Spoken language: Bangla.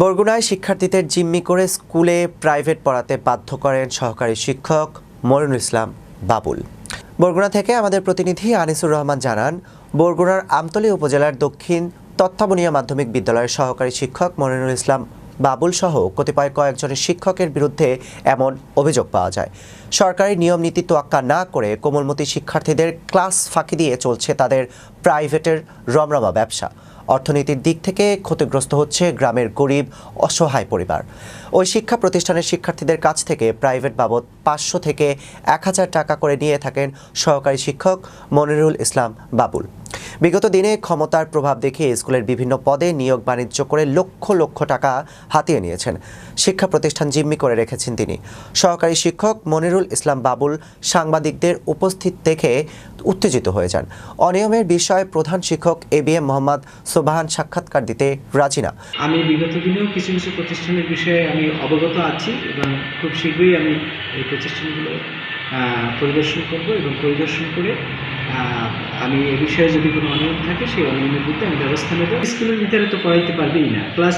বরগুনায় শিক্ষার্থীদের জিম্মি করে স্কুলে প্রাইভেট পড়াতে বাধ্য করেন সহকারী শিক্ষক মরিনুল ইসলাম বাবুল। বরগুনা থেকে আমাদের প্রতিনিধি আনিসুর রহমান জানান, বরগুনার আমতলী উপজেলার দক্ষিণ তত্ত্বাবনীয় মাধ্যমিক বিদ্যালয়ের সহকারী শিক্ষক মনিনুল ইসলাম বাবুল সহ কতিপয় কয়েকজনের শিক্ষকের বিরুদ্ধে এমন অভিযোগ পাওয়া যায়। সরকারি নিয়ম নীতি তোয়াক্কা না করে কোমলমতি শিক্ষার্থীদের ক্লাস ফাঁকি দিয়ে চলছে তাদের প্রাইভেটের রমরমা ব্যবসা। অর্থনীতির দিক থেকে ক্ষতিগ্রস্ত হচ্ছে গ্রামের গরিব, অসহায় পরিবার। ওই শিক্ষা প্রতিষ্ঠানের শিক্ষার্থীদের কাছ থেকে প্রাইভেট বাবদ পাঁচশো থেকে এক হাজার টাকা করে নিয়ে থাকেন সহকারী শিক্ষক মনিরুল ইসলাম বাবুল। বিগত দিনে ক্ষমতার প্রভাব দেখিয়ে স্কুলের বিভিন্ন পদে নিয়োগ বাণিজ্য করে লক্ষ লক্ষ টাকা হাতিয়ে নিয়েছেন। শিক্ষা প্রতিষ্ঠান জিম্মি করে রেখেছেন তিনি। সহকারী শিক্ষক মনিরুল ইসলাম বাবুল সাংবাদিকদের উপস্থিত দেখে উত্তেজিত হয়ে যান। অনিয়মের বিষয়ে প্রধান শিক্ষক A B M Mohammad Sobhan সাক্ষাৎকার দিতে রাজি না। আমি বিগত দিনেও কিছু কিছু প্রতিষ্ঠানের বিষয়ে আমি অবগত আছি এবং খুব শীঘ্রই আমি এই প্রতিষ্ঠানগুলো পরিদর্শন করব এবং পরিদর্শন করে আমি এ বিষয়ে যদি কোনো অনিয়ম থাকে, সেই অনিয়মের বিরুদ্ধে আমি ব্যবস্থা নেব। স্কুলের ভিতরে তো পড়াইতে পারবেই না। ক্লাস